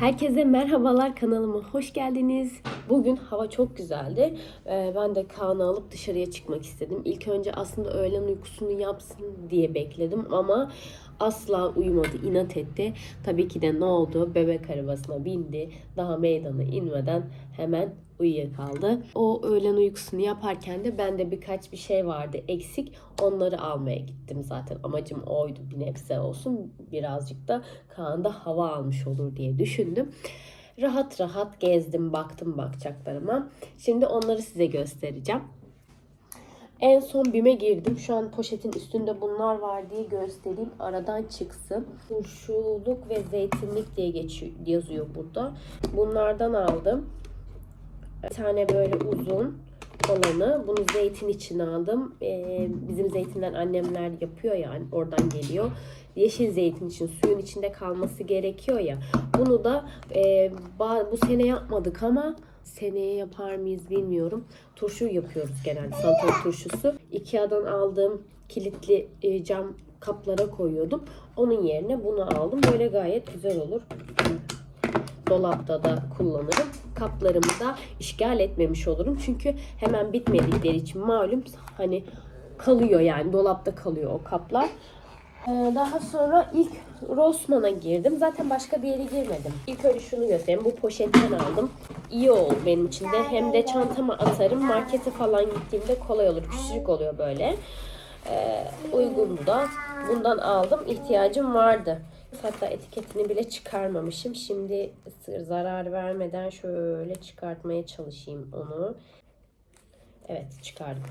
Herkese merhabalar kanalıma hoş geldiniz. Bugün hava çok güzeldi. Ee, ben de Kaan'ı alıp dışarıya çıkmak istedim. İlk önce aslında öğlen uykusunu yapsın diye bekledim ama asla uyumadı, inat etti. Tabii ki de ne oldu? Bebek arabasına bindi. Daha meydana inmeden hemen uyuyakaldı. O öğlen uykusunu yaparken de bende birkaç bir şey vardı eksik. Onları almaya gittim zaten. Amacım oydu bir nebze olsun. Birazcık da Kaan'da hava almış olur diye düşündüm. Rahat rahat gezdim, baktım bakacaklarıma. Şimdi onları size göstereceğim. En son BİM'e girdim. Şu an poşetin üstünde bunlar var diye göstereyim. Aradan çıksın. Turşuluk ve zeytinlik diye geçiyor, yazıyor burada. Bunlardan aldım. Bir tane böyle uzun olanı. Bunu zeytin için aldım. Ee, bizim zeytinden annemler yapıyor yani oradan geliyor. Yeşil zeytin için suyun içinde kalması gerekiyor ya. Bunu da e, bu sene yapmadık ama seneye yapar mıyız bilmiyorum. Turşu yapıyoruz genelde salatalık turşusu. Ikea'dan aldığım kilitli e, cam kaplara koyuyordum. Onun yerine bunu aldım. Böyle gayet güzel olur dolapta da kullanırım. Kaplarımı da işgal etmemiş olurum. Çünkü hemen bitmedikleri için malum hani kalıyor yani dolapta kalıyor o kaplar. Ee, Daha sonra ilk Rossmann'a girdim. Zaten başka bir yere girmedim. İlk önce şunu göstereyim. Bu poşetten aldım. İyi oldu benim için de. Hem de çantama atarım. Markete falan gittiğimde kolay olur. Küçücük oluyor böyle. Ee, uygun da. Bundan aldım. İhtiyacım vardı. Hatta etiketini bile çıkarmamışım. Şimdi zarar vermeden şöyle çıkartmaya çalışayım onu. Evet çıkardım.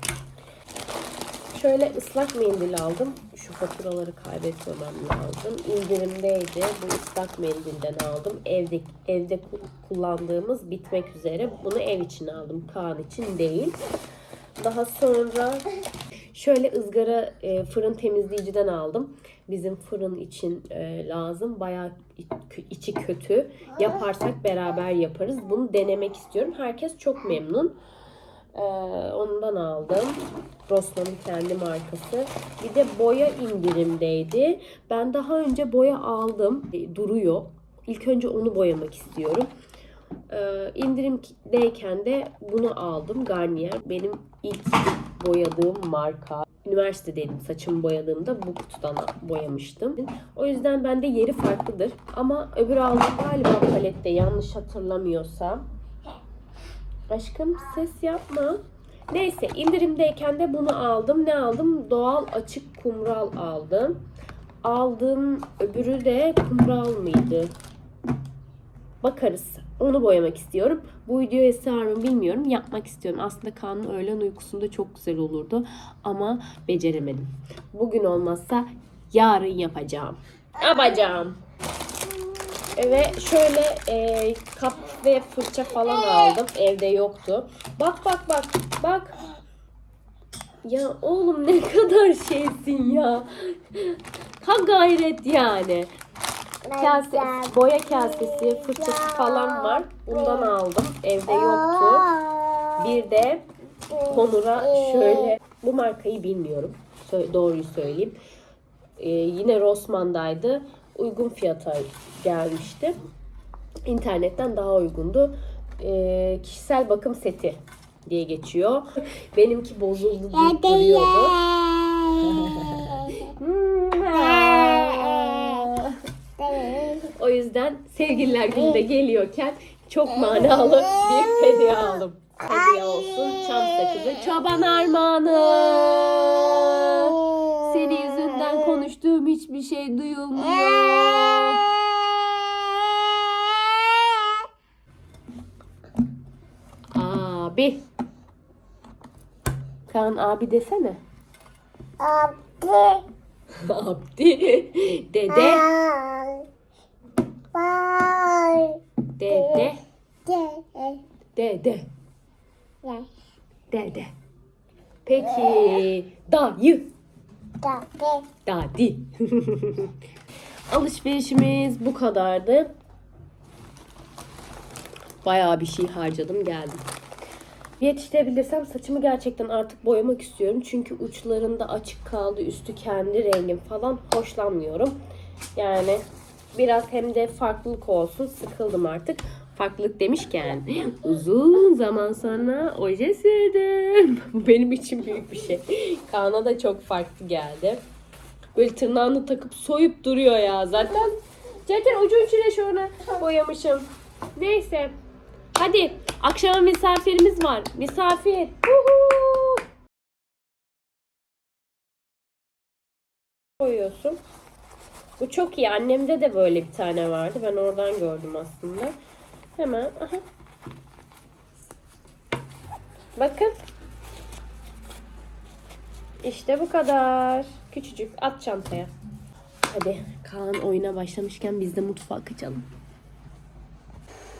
Şöyle ıslak mendil aldım. Şu faturaları kaybetmemem lazım. İndirimdeydi. Bu ıslak mendilden aldım. Evde evde ku- kullandığımız bitmek üzere. Bunu ev için aldım. Kaan için değil. Daha sonra şöyle ızgara e, fırın temizleyiciden aldım. Bizim fırın için e, lazım. Bayağı iç- içi kötü. Yaparsak beraber yaparız. Bunu denemek istiyorum. Herkes çok memnun. Ee, ondan aldım. Rossmann'ın kendi markası. Bir de boya indirimdeydi. Ben daha önce boya aldım. E, Duruyor. İlk önce onu boyamak istiyorum. Ee, indirimdeyken de bunu aldım. Garnier. Benim ilk boyadığım marka. Üniversitedeydim saçımı boyadığımda bu kutudan boyamıştım. O yüzden bende yeri farklıdır. Ama öbür aldığım galiba palette yanlış hatırlamıyorsam. Aşkım ses yapma. Neyse indirimdeyken de bunu aldım. Ne aldım? Doğal açık kumral aldım. Aldığım öbürü de kumral mıydı? Bakarız. Onu boyamak istiyorum. Bu videoya sığar mı bilmiyorum. Yapmak istiyorum. Aslında Kaan'ın öğlen uykusunda çok güzel olurdu. Ama beceremedim. Bugün olmazsa yarın yapacağım. Yapacağım. Ve şöyle e, kap ve fırça falan aldım. Evde yoktu. Bak bak bak bak. Ya oğlum ne kadar şeysin ya. Ha gayret yani. Kase, boya kasesi, fırçası falan var. Bundan aldım. Evde yoktu. Bir de Konur'a şöyle bu markayı bilmiyorum. Doğruyu söyleyeyim. Ee, yine Rossmann'daydı. Uygun fiyata gelmişti. İnternetten daha uygundu. Ee, kişisel bakım seti diye geçiyor. Benimki bozuldu duruyordu. yüzden sevgililer günde geliyorken çok manalı bir hediye aldım. Hediye olsun çam sakızı çoban armağanı. Senin yüzünden konuştuğum hiçbir şey duyulmuyor. Abi. Kaan abi desene. Abi. Abdi. Dede. Bye. Dede. De. Dede. De. Dede. Peki. Dayı. Da. De. Dadi. Alışverişimiz bu kadardı. Bayağı bir şey harcadım geldim. Yetiştirebilirsem saçımı gerçekten artık boyamak istiyorum. Çünkü uçlarında açık kaldı. Üstü kendi rengim falan hoşlanmıyorum. Yani Biraz hem de farklılık olsun. Sıkıldım artık. Farklılık demişken uzun zaman sonra oje sürdüm. Benim için büyük bir şey. Kaan'a da çok farklı geldi. Böyle tırnağını takıp soyup duruyor ya zaten. Zaten ucu ucuna şöyle boyamışım. Neyse. Hadi akşama misafirimiz var. Misafir. Huhu. Koyuyorsun. Bu çok iyi. Annemde de böyle bir tane vardı. Ben oradan gördüm aslında. Hemen. Aha. Bakın. İşte bu kadar. Küçücük. At çantaya. Hadi Kaan oyuna başlamışken biz de mutfağa kaçalım.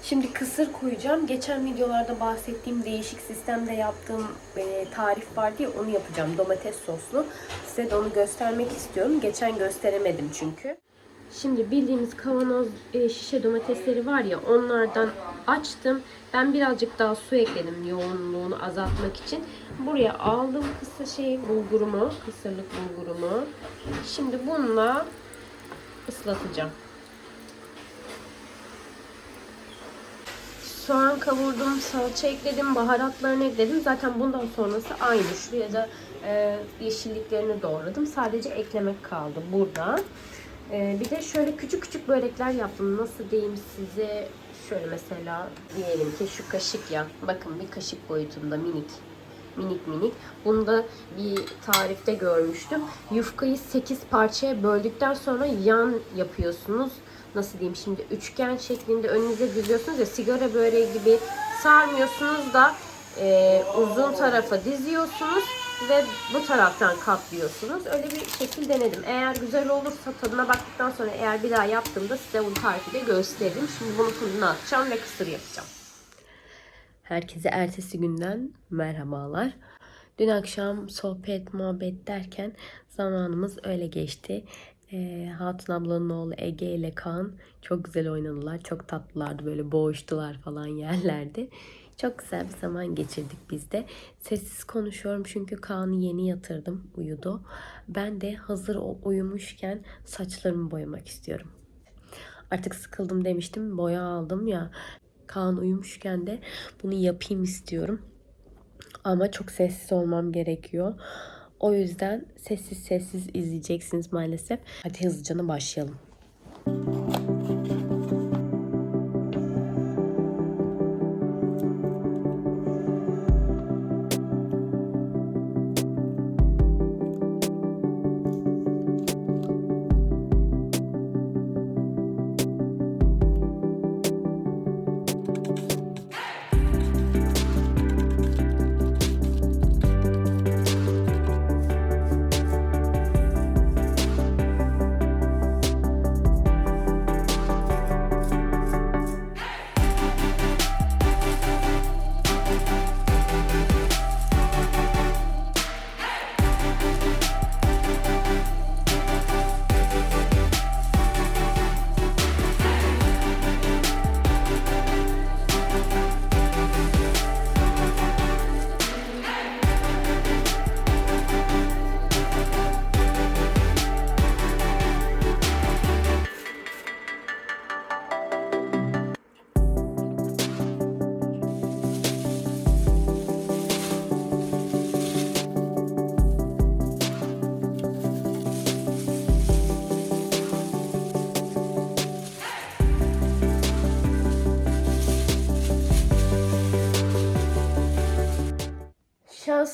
Şimdi kısır koyacağım. Geçen videolarda bahsettiğim değişik sistemde yaptığım e, tarif vardı ya onu yapacağım. Domates soslu. Size de onu göstermek istiyorum. Geçen gösteremedim çünkü. Şimdi bildiğimiz kavanoz e, şişe domatesleri var ya onlardan açtım. Ben birazcık daha su ekledim yoğunluğunu azaltmak için. Buraya aldım kısa şey bulgurumu, kısırlık bulgurumu. Şimdi bununla ıslatacağım. Soğan kavurdum, salça ekledim, baharatlarını ekledim. Zaten bundan sonrası aynı. Şuraya da e, yeşilliklerini doğradım. Sadece eklemek kaldı burada. E, bir de şöyle küçük küçük börekler yaptım. Nasıl diyeyim size? Şöyle mesela diyelim ki şu kaşık ya. Bakın bir kaşık boyutunda minik. Minik minik. Bunu da bir tarifte görmüştüm. Yufkayı 8 parçaya böldükten sonra yan yapıyorsunuz nasıl diyeyim şimdi üçgen şeklinde önünüze diziyorsunuz ya sigara böreği gibi sarmıyorsunuz da e, uzun tarafa diziyorsunuz ve bu taraftan katlıyorsunuz. Öyle bir şekil denedim. Eğer güzel olursa tadına baktıktan sonra eğer bir daha yaptığımda size bunu tarifi de gösteririm. Şimdi bunu fırına atacağım ve kısır yapacağım. Herkese ertesi günden merhabalar. Dün akşam sohbet, muhabbet derken zamanımız öyle geçti. Ee, Hatun ablanın oğlu Ege ile Kaan çok güzel oynadılar. Çok tatlılardı. Böyle boğuştular falan yerlerde. Çok güzel bir zaman geçirdik biz de. Sessiz konuşuyorum çünkü Kaan'ı yeni yatırdım. Uyudu. Ben de hazır uyumuşken saçlarımı boyamak istiyorum. Artık sıkıldım demiştim. Boya aldım ya. Kaan uyumuşken de bunu yapayım istiyorum. Ama çok sessiz olmam gerekiyor. O yüzden sessiz sessiz izleyeceksiniz maalesef. Hadi hızlıca başlayalım.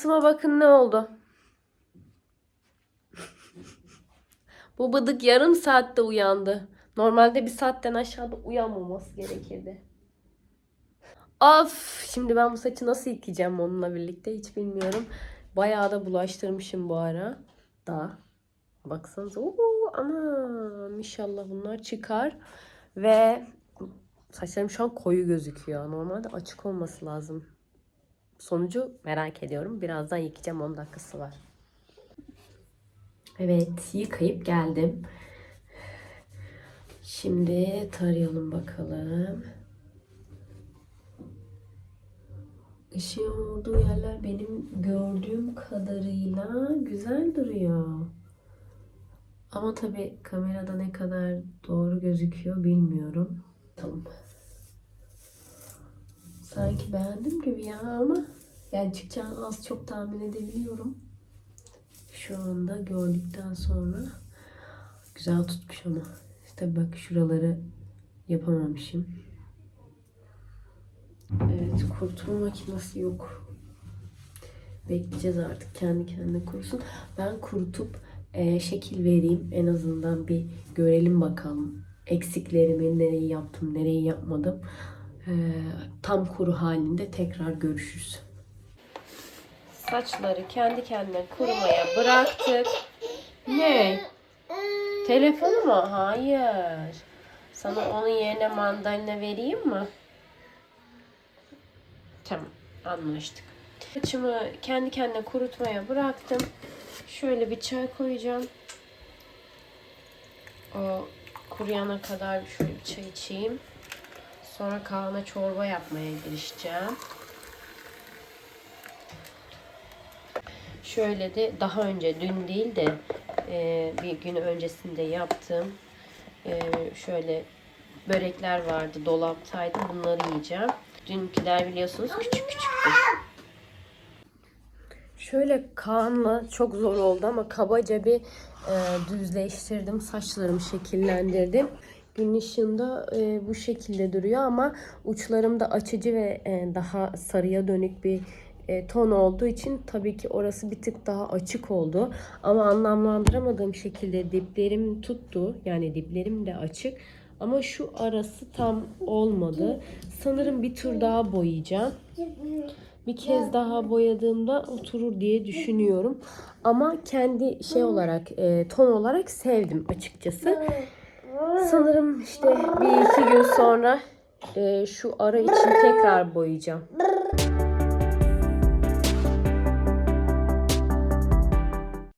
Şansıma bakın ne oldu. Bu bıdık yarım saatte uyandı. Normalde bir saatten aşağıda uyanmaması gerekirdi. Of! Şimdi ben bu saçı nasıl yıkayacağım onunla birlikte hiç bilmiyorum. Bayağı da bulaştırmışım bu ara. Da. Baksanıza. Oo, anam inşallah bunlar çıkar. Ve saçlarım şu an koyu gözüküyor. Normalde açık olması lazım. Sonucu merak ediyorum. Birazdan yıkayacağım 10 dakikası var. Evet yıkayıp geldim. Şimdi tarayalım bakalım. Işığın olduğu yerler benim gördüğüm kadarıyla güzel duruyor. Ama tabii kamerada ne kadar doğru gözüküyor bilmiyorum. Tamam. Sanki beğendim gibi ya ama yani çıkacağını az çok tahmin edebiliyorum. Şu anda gördükten sonra güzel tutmuş ama. İşte bak şuraları yapamamışım. Evet kurutma makinesi yok. Bekleyeceğiz artık kendi kendine kurusun. Ben kurutup e, şekil vereyim. En azından bir görelim bakalım. Eksiklerimi, nereyi yaptım, nereyi yapmadım. E, tam kuru halinde tekrar görüşürüz. Saçları kendi kendine kurumaya bıraktık. Ne? Telefonu mu? Hayır. Sana onun yerine mandalina vereyim mi? Tamam, anlaştık. Saçımı kendi kendine kurutmaya bıraktım. Şöyle bir çay koyacağım. O kuruyana kadar şöyle bir çay içeyim. Sonra Kaan'a çorba yapmaya girişeceğim. Şöyle de daha önce dün değil de e, bir gün öncesinde yaptığım e, şöyle börekler vardı dolaptaydı bunları yiyeceğim. Dünküler biliyorsunuz küçük küçüktü. Şöyle Kaan'la çok zor oldu ama kabaca bir e, düzleştirdim. Saçlarımı şekillendirdim. Gün ışığında e, bu şekilde duruyor ama uçlarımda açıcı ve e, daha sarıya dönük bir e, ton olduğu için tabii ki orası bir tık daha açık oldu. Ama anlamlandıramadığım şekilde diplerim tuttu. Yani diplerim de açık. Ama şu arası tam olmadı. Sanırım bir tur daha boyayacağım. Bir kez daha boyadığımda oturur diye düşünüyorum. Ama kendi şey olarak, e, ton olarak sevdim açıkçası. Sanırım işte bir iki gün sonra e, şu ara için tekrar boyayacağım.